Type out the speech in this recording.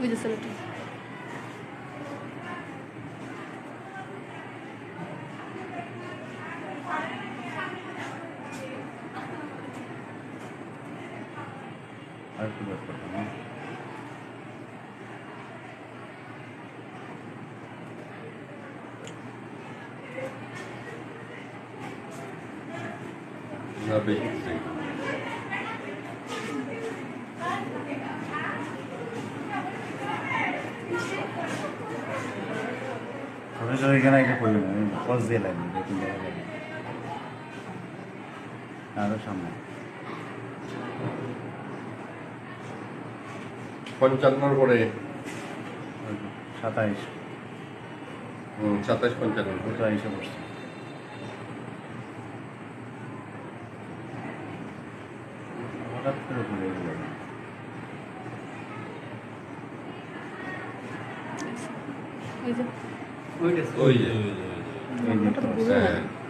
with the selector. அடுத்து பார்த்துக்கணும் Sabe. সরাসরি এখানে একটা করবে না কস দিয়ে লাগবে দু তিন জায়গায় লাগবে আরও সামনে পঞ্চান্নর পরে সাতাইশ সাতাশ পঞ্চান্ন এসে বসছে হঠাৎ করে ঘুরে গেল ওই যে 多いです。多いです。多いです。